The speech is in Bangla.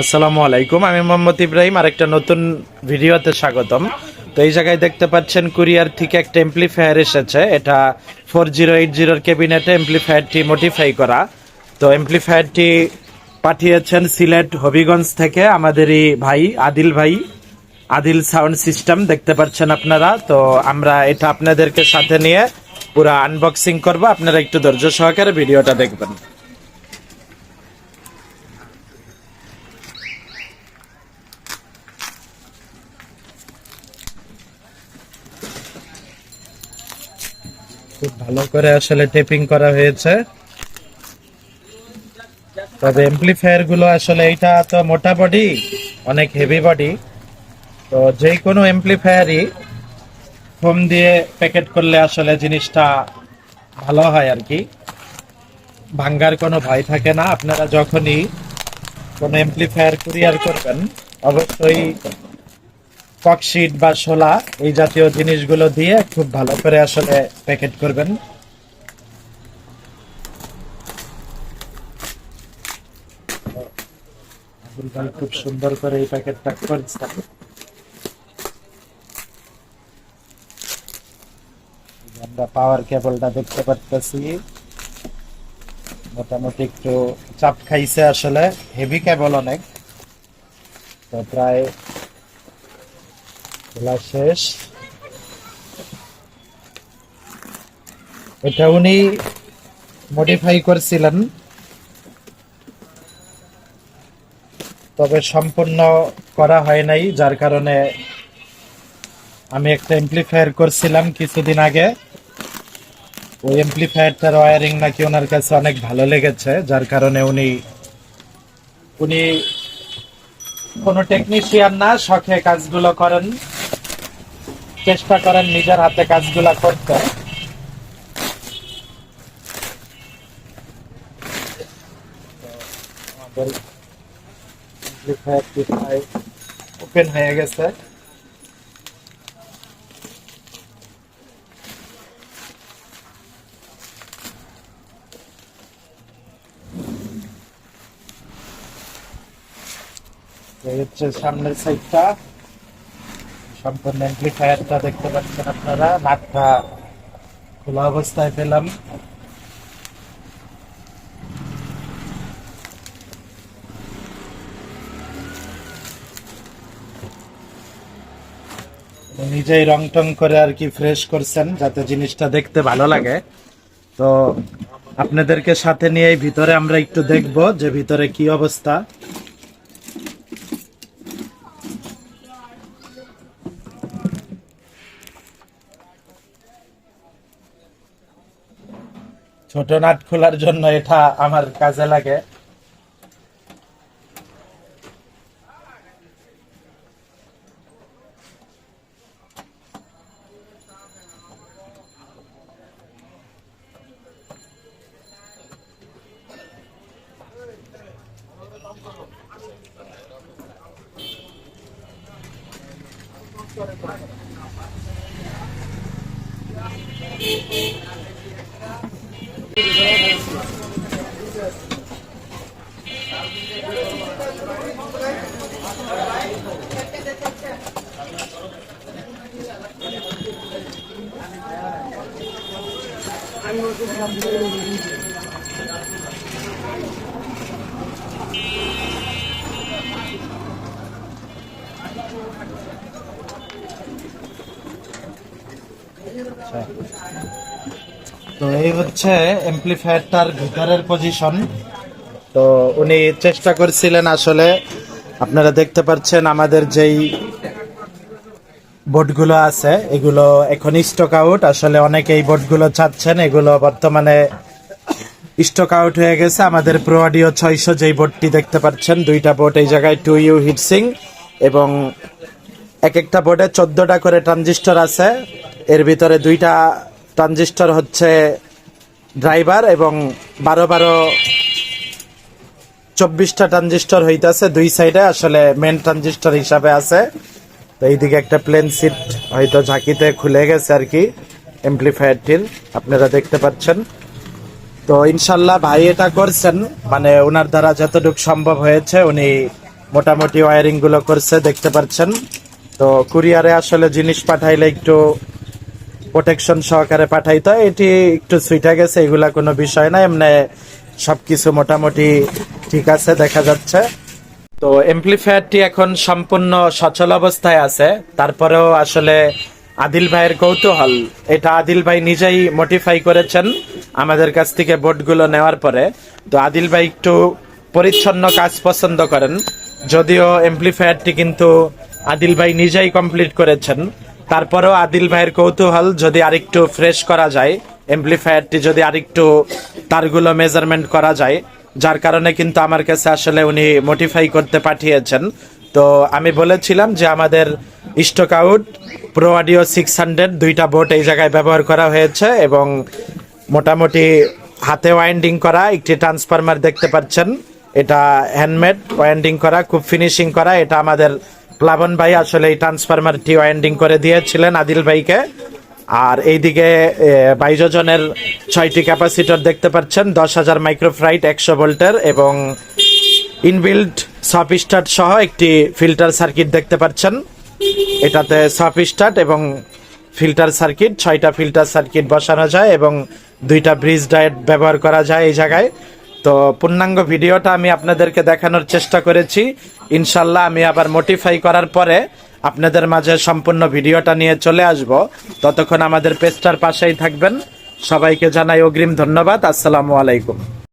আসসালামু আলাইকুম, আমি মোহাম্মদ ইব্রাহিম, আরেকটা নতুন ভিডিওতে স্বাগতম। তো এই জায়গায় দেখতে পাচ্ছেন কুরিয়ার থেকে একটা এমপ্লিফায়ার এসেছে, এটা ফোর জিরো এইট জিরোর ক্যাবিনেটে এমপ্লিফায়ারটি মডিফাই করা। তো এমপ্লিফায়ারটি পাঠিয়েছেন সিলেট হবিগঞ্জ থেকে আমাদেরই ভাই, আদিল ভাই, আদিল সাউন্ড সিস্টেম, দেখতে পাচ্ছেন আপনারা। তো আমরা এটা আপনাদেরকে সাথে নিয়ে পুরো আনবক্সিং করব। আপনারা একটু ধৈর্য সহকারে ভিডিওটা দেখবেন। খুব ভালো করে আসলে টেপিং করা হয়েছে। তবে এমপ্লিফায়ারগুলো আসলে এটা তো মোটা বডি অনেক হেভি বডি তো যে কোনো এমপ্লিফায়ারই ফোম দিয়ে প্যাকেট করলে আসলে জিনিসটা ভালো হয় আর কি। ভাঙ্গার কোনো ভয় থাকে না। আপনারা যখনই কোনো এমপ্লিফায়ার কুরিয়ার করবেন, অবশ্যই ককশিট বা শোলা এই জাতীয় জিনিসগুলো দিয়ে খুব ভালো করে আসলে প্যাকেট করবেন। খুব সুন্দর করে এই প্যাকেটটা করছে আমরা পাওয়ার কেবলটা দেখতে পাচ্ছি মোটামুটি একটু চাপ খাইছে আসলে হেভি কেবল অনেক। তো প্রায় খোলা শেষ এটা উনি মডিফাই করছিলেন। তবে সম্পূর্ণ করা হয় নাই, যার কারণে আমি একটা এমপ্লিফায়ার করছিলাম কিছুদিন আগে। ওই এমপ্লিফায়ারটার ওয়ারিং নাকি ওনার কাছে অনেক ভালো লেগেছে, যার কারণে উনি উনি কোনো টেকনিশিয়ান না, শখে কাজগুলো করেন। চেষ্টা করেন নিজের হাতে কাজগুলা করতে। ওপেন হয়ে গেছে। সামনের সাইডটা সম্পূর্ণ অ্যাম্প্লিফায়ারটা দেখতে পাচ্ছেন আপনারা। নাটটা খোলা অবস্থায় পেলাম। নিজেই রং টং করে আর কি ফ্রেশ করছেন, যাতে জিনিসটা দেখতে ভালো লাগে। তো আপনাদেরকে সাথে নিয়ে ভিতরে আমরা একটু দেখব যে ভিতরে কি অবস্থা। ছোট নাট খোলার জন্য এটা আমার কাজে লাগে। I'm going to তো এই হচ্ছে এমপ্লিফায়ারটার ভিতরের পজিশন তো উনি চেষ্টা করছিলেন আসলে, আপনারা দেখতে পাচ্ছেন আমাদের যেই বোর্ডগুলো আছে, এগুলো এখন স্টক আউট আসলে অনেকে এই বোর্ডগুলো চাচ্ছেন, এগুলো বর্তমানে স্টক আউট হয়ে গেছে। আমাদের প্রো অডিও ছয়শো যেই বোর্ডটি দেখতে পাচ্ছেন, দুইটা বোর্ড এই জায়গায় টু ইউ হিটসিং এবং এক একটা বোর্ডে চোদ্দটা করে ট্রানজিস্টর আছে। এর ভিতরে দুইটা ট্রানজিস্টর হচ্ছে ড্রাইভার এবং বারো বারো চব্বিশটা ট্রানজিস্টর হইতাছে দুই সাইডে, আসলে মেন ট্রানজিস্টর হিসাবে আছে। তো এইদিকে একটা প্লেন সিট হয়তো ঝাঁকিতে খুলে গেছে আর কি এমপ্লিফায়ারটির আপনারা দেখতে পাচ্ছেন। তো ইনশাল্লাহ ভাই এটা করছেন মানে ওনার দ্বারা যতটুকু সম্ভব হয়েছে উনি মোটামুটি ওয়ারিংগুলো করছে, দেখতে পাচ্ছেন। তো কুরিয়ারে আসলে জিনিস পাঠাইলে একটু প্রোটেকশন সহকারে পাঠাইতে, এটি একটু সুইটা গেছে, এগুলা কোনো বিষয় না এমনি সবকিছু মোটামুটি ঠিক আছে, দেখা যাচ্ছে। তো এমপ্লিফায়ারটি এখন সম্পূর্ণ সচল অবস্থায় আছে, তারপরেও আসলে আদিল ভাইয়ের কৌতূহল, এটা আদিল ভাই নিজেই মডিফাই করেছেন আমাদের কাছ থেকে বোর্ডগুলো নেওয়ার পরে। তো আদিল ভাই একটু পরিচ্ছন্ন কাজ পছন্দ করেন, যদিও এমপ্লিফায়ারটি কিন্তু আদিল ভাই নিজেই কমপ্লিট করেছেন। তারপরেও আদিল ভাইয়ের কৌতূহল যদি আরেকটু ফ্রেশ করা যায় এমপ্লিফায়ারটি যদি আরেকটু তারগুলো মেজারমেন্ট করা যায়, যার কারণে কিন্তু আমার কাছে আসলে উনি মডিফাই করতে পাঠিয়েছেন। তো আমি বলেছিলাম যে আমাদের stock out pro audio six hundred দুইটা বোট এই জায়গায় ব্যবহার করা হয়েছে এবং মোটামুটি হাতে ওয়াইন্ডিং করা, একটি ট্রান্সফরমার দেখতে পাচ্ছেন। এটা হ্যান্ডমেড ওয়াইন্ডিং করা, খুব ফিনিশিং করা, এটা আমাদের প্লাবন ভাই আসলে এই ট্রান্সফরমারটি ওয়াইন্ডিং করে দিয়েছিলেন আদিল ভাইকে। আর এইদিকে বাইশ জনের ছয়টি ক্যাপাসিটর দেখতে পাচ্ছেন, দশ হাজার মাইক্রোফ্রাইট একশো ভোল্টের এবং ইনবিল্ড সপ স্টার্ট সহ একটি ফিল্টার সার্কিট দেখতে পাচ্ছেন। এটাতে সপ স্টার্ট এবং ফিল্টার সার্কিট ছয়টা ফিল্টার সার্কিট বসানো যায় এবং দুইটা ব্রিজ ডায়েট ব্যবহার করা যায় এই জায়গায়। তো পূর্ণাঙ্গ ভিডিওটা আমি আপনাদেরকে দেখানোর চেষ্টা করেছি। ইনশাল্লাহ আমি আবার মোটিফাই করার পরে আপনাদের মাঝে সম্পূর্ণ ভিডিওটা নিয়ে চলে আসব। ততক্ষণ আমাদের পেস্টার পাশেই থাকবেন। সবাইকে জানাই অগ্রিম ধন্যবাদ। আসসালামু আলাইকুম।